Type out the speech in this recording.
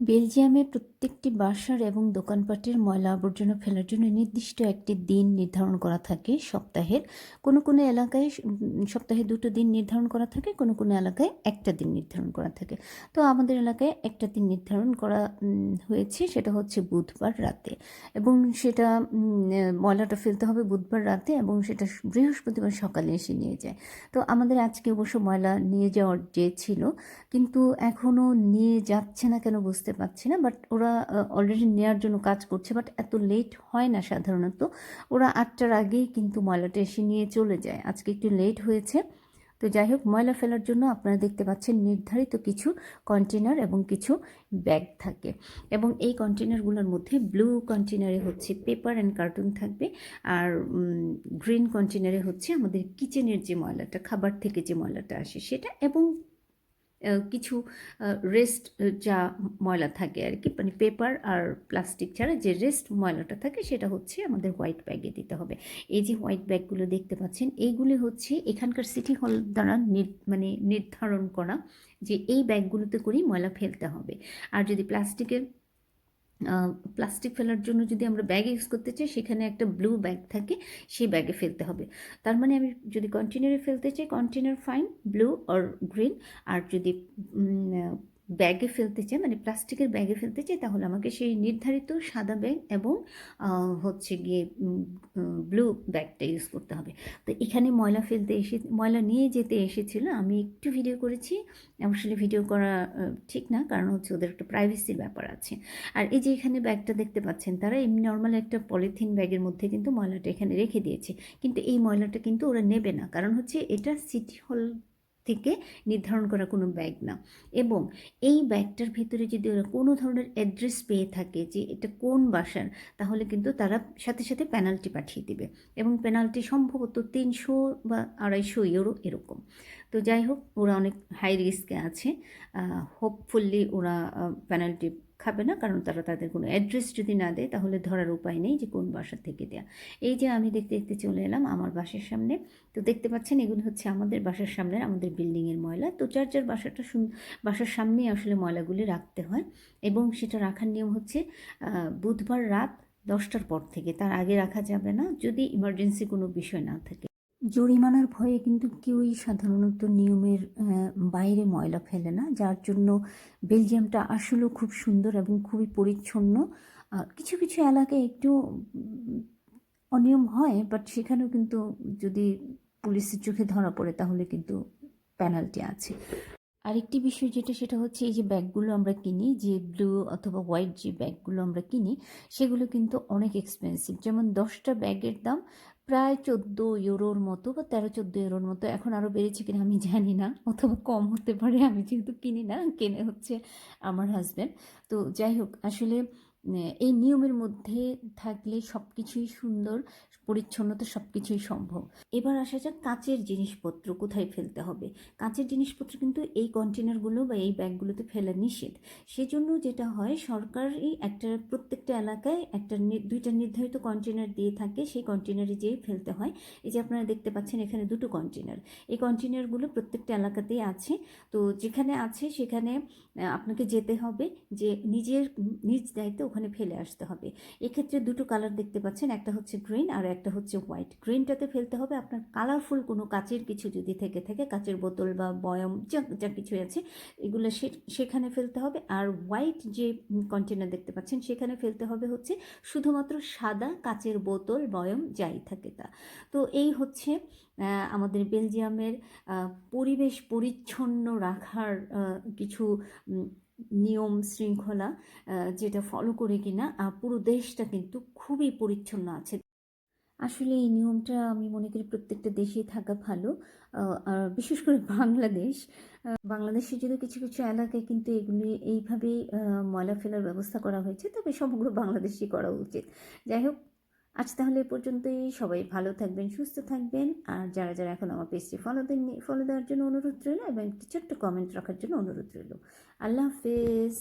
বেলজিয়ামে প্রত্যেকটি বাসার এবং দোকানপাটের ময়লা আবর্জনা ফেলার জন্য নির্দিষ্ট একটি দিন নির্ধারণ করা থাকে সপ্তাহের। কোনো কোনো এলাকায় সপ্তাহে দুটো দিন নির্ধারণ করা থাকে, কোনো কোনো এলাকায় একটা দিন নির্ধারণ করা থাকে। তো আমাদের এলাকায় একটা দিন নির্ধারণ করা হয়েছে, সেটা হচ্ছে বুধবার রাতে। এবং সেটা ময়লাটা ফেলতে হবে বুধবার রাতে এবং সেটা বৃহস্পতিবার সকালে এসে নিয়ে যায়। তো আমাদের আজকে অবশ্য ময়লা নিয়ে যাওয়ার যে ছিল, কিন্তু এখনও নিয়ে যাচ্ছে না কেন বুঝতে পারছি না বাট ওরা অলরেডি নেওয়ার জন্য কাজ করছে বাট এত লেট হয় না সাধারণত। ওরা আটটার আগেই কিন্তু ময়লাটা এসে নিয়ে চলে যায়। আজকে একটু লেট হয়েছে। তো যাই হোক, ময়লা ফেলার জন্য আপনারা দেখতে পাচ্ছেন নির্ধারিত কিছু কন্টেনার এবং কিছু ব্যাগ থাকে। এবং এই কন্টেনারগুলোর মধ্যে ব্লু কন্টেনারে হচ্ছে পেপার অ্যান্ড কার্টুন থাকবে। আর গ্রিন কন্টেনারে হচ্ছে আমাদের কিচেনের যে ময়লাটা, খাবার থেকে যে ময়লাটা আসে সেটা এবং কিছু রেস্ট যা ময়লা থাকে আর কি মানে পেপার আর প্লাস্টিক ছাড়া যে রেস্ট ময়লাটা থাকে সেটা হচ্ছে আমাদের হোয়াইট ব্যাগে দিতে হবে। এই যে হোয়াইট ব্যাগগুলো দেখতে পাচ্ছেন, এইগুলি হচ্ছে এখানকার সিটি হল দ্বারা মানে নির্ধারণ করা যে এই ব্যাগগুলোতে করেই ময়লা ফেলতে হবে। আর যদি প্লাস্টিকের প্লাস্টিক ফেলার জন্য যদি আমরা ব্যাগ ইউজ করতে চাই, সেখানে একটা ব্লু ব্যাগ থাকে, সেই ব্যাগে ফেলতে হবে। তার মানে আমি যদি কন্টেনারে ফেলতে চাই container fine blue or green আর যদি ব্যাগে ফেলতে চাই মানে প্লাস্টিকের ব্যাগে ফেলতে চাই তাহলে আমাকে সেই নির্ধারিত সাদা ব্যাগ এবং হচ্ছে গিয়ে ব্লু ব্যাগটা ইউজ করতে হবে। তো এখানে ময়লা ফেলতে এসে, ময়লা নিয়ে যেতে এসেছিল, আমি একটু ভিডিও করেছি আসলে ভিডিও করা ঠিক না, কারণ হচ্ছে ওদের একটা প্রাইভেসির ব্যাপার আছে। আর এই যে এখানে ব্যাগটা দেখতে পাচ্ছেন, তারা এমনি নর্মাল একটা পলিথিন ব্যাগের মধ্যে কিন্তু ময়লাটা এখানে রেখে দিয়েছে। কিন্তু এই ময়লাটা কিন্তু ওরা নেবে না, কারণ হচ্ছে এটা সিটি হল থেকে নির্ধারণ করা কোনো ব্যাগ না। এবং এই ব্যাগটার ভিতরে যদি ওরা কোনো ধরনের অ্যাড্রেস পেয়ে থাকে যে এটা কোন বাসার, তাহলে কিন্তু তারা সাথে সাথে পেনাল্টি পাঠিয়ে দিবে। এবং পেনাল্টি সম্ভবত তিনশো বা আড়াইশো ইউরো এরকম। তো যাই হোক, ওরা অনেক হাই রিস্কে আছে। হোপফুল্লি ওরা পেনাল্টি খাবে না, কারণ তারা তাদের কোনো অ্যাড্রেস যদি না দেয়, তাহলে ধরার উপায় নেই যে কোন বাসা থেকে দেয়া। এই যে আমি দেখতে দেখতে চলে এলাম আমার বাসার সামনে। তো দেখতে পাচ্ছেন এগুলো হচ্ছে আমাদের বাসার সামনের, আমাদের বিল্ডিংয়ের ময়লা। তো যার যার বাসাটা বাসার সামনেই আসলে ময়লাগুলি রাখতে হয় এবং সেটা রাখার নিয়ম হচ্ছে বুধবার রাত দশটার পর থেকে। তার আগে রাখা যাবে না যদি ইমার্জেন্সি কোনো বিষয় না থাকে। জরিমানার ভয়ে কিন্তু কেউই সাধারণত নিয়মের বাইরে ময়লা ফেলে না, যার জন্য বেলজিয়ামটা আসলেও খুব সুন্দর এবং খুবই পরিচ্ছন্ন। কিছু কিছু এলাকায় একটু অনিয়ম হয় বাট সেখানেও কিন্তু যদি পুলিশের চোখে ধরা পড়ে, তাহলে কিন্তু পেনাল্টি আছে। আরেকটি বিষয় যেটা, সেটা হচ্ছে এই যে ব্যাগগুলো আমরা কিনি, যে ব্লু অথবা হোয়াইট যে ব্যাগগুলো আমরা কিনি, সেগুলো কিন্তু অনেক এক্সপেন্সিভ যেমন দশটা ব্যাগের দাম প্রায় চোদ্দ ইউরোর মতো বা তেরো চোদ্দ ইউরোর মতো এখন আরও বেড়েছে কিনা আমি জানি না, অথবা কম হতে পারে, আমি যেহেতু কিনি না, কেনে হচ্ছে আমার হাজব্যান্ড তো যাই হোক, আসলে এই নিয়মের মধ্যে থাকলে সব কিছুই সুন্দর, পরিচ্ছন্নতা সব কিছুই সম্ভব। এবার আসা যাক কাঁচের জিনিসপত্র কোথায় ফেলতে হবে। কাঁচের জিনিসপত্র কিন্তু এই কন্টেনারগুলো বা এই ব্যাগগুলোতে ফেলা নিষেধ। সেজন্য যেটা হয় সরকারই একটা প্রত্যেকটা এলাকায় একটা দুইটা নির্ধারিত কন্টেনার দিয়ে থাকে। সেই কন্টেনারে যেয়ে ফেলতে হয়। এই যে আপনারা দেখতে পাচ্ছেন, এখানে দুটো কন্টেনার এই কন্টেনারগুলো প্রত্যেকটা এলাকাতেই আছে। তো যেখানে আছে, সেখানে আপনাকে যেতে হবে। যে নিজের, নিজ দায়িত্বে ওখানে ফেলে আসতে হবে। এক্ষেত্রে দুটো কালার দেখতে পাচ্ছেন, একটা হচ্ছে গ্রিন আর একটা হচ্ছে হোয়াইট গ্রিনটাতে ফেলতে হবে, আপনার কালারফুল কোনো কাচের কিছু যদি থেকে থাকে, কাচের বোতল বা বয়ম, যা যা কিছু আছে, এগুলো সেখানে ফেলতে হবে। আর হোয়াইট যে কন্টেনার দেখতে পাচ্ছেন, সেখানে ফেলতে হবে হচ্ছে শুধুমাত্র সাদা কাচের বোতল, বয়ম, যাই থাকে তা। তো এই হচ্ছে আমাদের বেলজিয়ামের পরিবেশ পরিচ্ছন্ন রাখার কিছু নিয়ম শৃঙ্খলা যেটা ফলো করে কিনা পুরো দেশটা কিন্তু খুবই পরিচ্ছন্ন আছে। আসলে এই নিয়মটা আমি মনে করি প্রত্যেকটা দেশেই থাকা ভালো আর বিশেষ করে বাংলাদেশ বাংলাদেশে যদি কিছু কিছু এলাকায় কিন্তু এগুলি এইভাবেই ময়লা ফেলার ব্যবস্থা করা হয়েছে, তবে সমগ্র বাংলাদেশই করা উচিত। যাই হোক আজ তাহলে এ পর্যন্তই। সবাই ভালো থাকবেন, সুস্থ থাকবেন। আর যারা যারা এখন আমার পেজটি ফলো দেননি ফলো দেওয়ার জন্য অনুরোধ রইল এবং একটি ছোট্ট কমেন্ট রাখার জন্য অনুরোধ রইল। আল্লাহ হাফেজ।